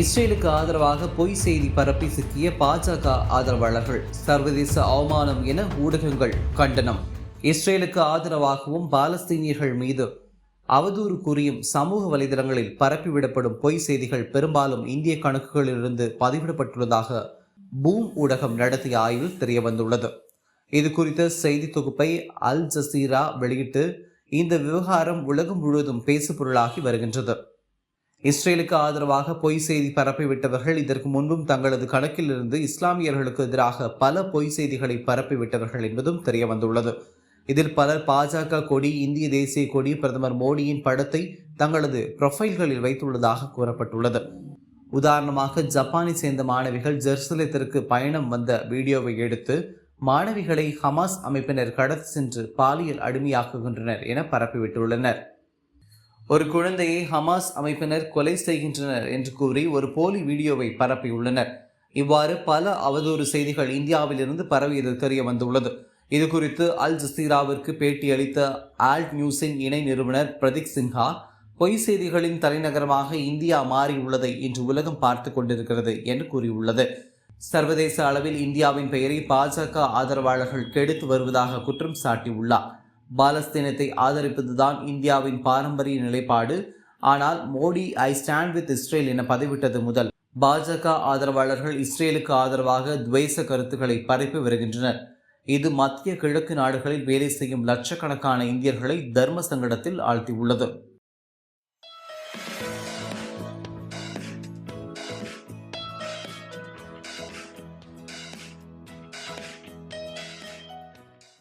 இஸ்ரேலுக்கு ஆதரவாக பொய் செய்தி பரப்பி சிக்கிய பாஜக ஆதரவாளர்கள். சர்வதேச அவமானம் என ஊடகங்கள் கண்டனம். இஸ்ரேலுக்கு ஆதரவாகவும் பாலஸ்தீனியர்கள் மீது அவதூறு கூறியும் சமூக வலைதளங்களில் பரப்பிவிடப்படும் பொய் செய்திகள் பெரும்பாலும் இந்திய கணக்குகளிலிருந்து பதிவிடப்பட்டுள்ளதாக பூம் ஊடகம் நடத்திய ஆய்வில் தெரியவந்துள்ளது. இது குறித்த செய்தி தொகுப்பை அல் ஜசீரா வெளியிட்டு இந்த விவகாரம் உலகம் முழுவதும் பேசுபொருளாகி வருகின்றது. இஸ்ரேலுக்கு ஆதரவாக பொய் செய்தி பரப்பிவிட்டவர்கள் இதற்கு முன்பும் தங்களது கணக்கிலிருந்து இஸ்லாமியர்களுக்கு எதிராக பல பொய் செய்திகளை பரப்பிவிட்டவர்கள் என்பதும் தெரிய வந்துள்ளது. இதில் பலர் பாஜக கொடி இந்திய தேசிய கொடி பிரதமர் மோடியின் படத்தை தங்களது ப்ரொஃபைல்களில் வைத்துள்ளதாக கூறப்பட்டுள்ளது. உதாரணமாக ஜப்பானை சேர்ந்த மாணவிகள் ஜெருசலத்திற்கு பயணம் வந்த வீடியோவை எடுத்து மாணவிகளை ஹமாஸ் அமைப்பினர் கடத்தி சென்று பாலியல் அடிமையாக்குகின்றனர் என பரப்பிவிட்டுள்ளனர். ஒரு குழந்தையை ஹமாஸ் அமைப்பினர் கொலை செய்கின்றனர் என்று கூறி ஒரு போலி வீடியோவை பரப்பியுள்ளனர். இவ்வாறு பல அவதூறு செய்திகள் இந்தியாவிலிருந்து பரவியது தெரிய வந்துள்ளது. இது குறித்து அல் ஜசீராவிற்கு பேட்டியளித்த ஆல்ட் நியூஸின் இணை நிறுவனர் பிரதீக் சின்ஹா பொய் செய்திகளின் தலைநகரமாக இந்தியா மாறியுள்ளதை இன்று உலகம் பார்த்து கொண்டிருக்கிறது என்று கூறியுள்ளது. சர்வதேச அளவில் இந்தியாவின் பெயரை பாஜக ஆதரவாளர்கள் கெடுத்து வருவதாக குற்றம் சாட்டியுள்ளார். பாலஸ்தீனத்தை ஆதரிப்பதுதான் இந்தியாவின் பாரம்பரிய நிலைப்பாடு. ஆனால் Modi I stand with Israel என பதிவிட்டது முதல் பாஜக ஆதரவாளர்கள் இஸ்ரேலுக்கு ஆதரவாக துவேச கருத்துக்களை பரப்பி வருகின்றனர். இது மத்திய கிழக்கு நாடுகளில் வேலை செய்யும் லட்சக்கணக்கான இந்தியர்களை தர்ம சங்கடத்தில் ஆழ்த்தியுள்ளது.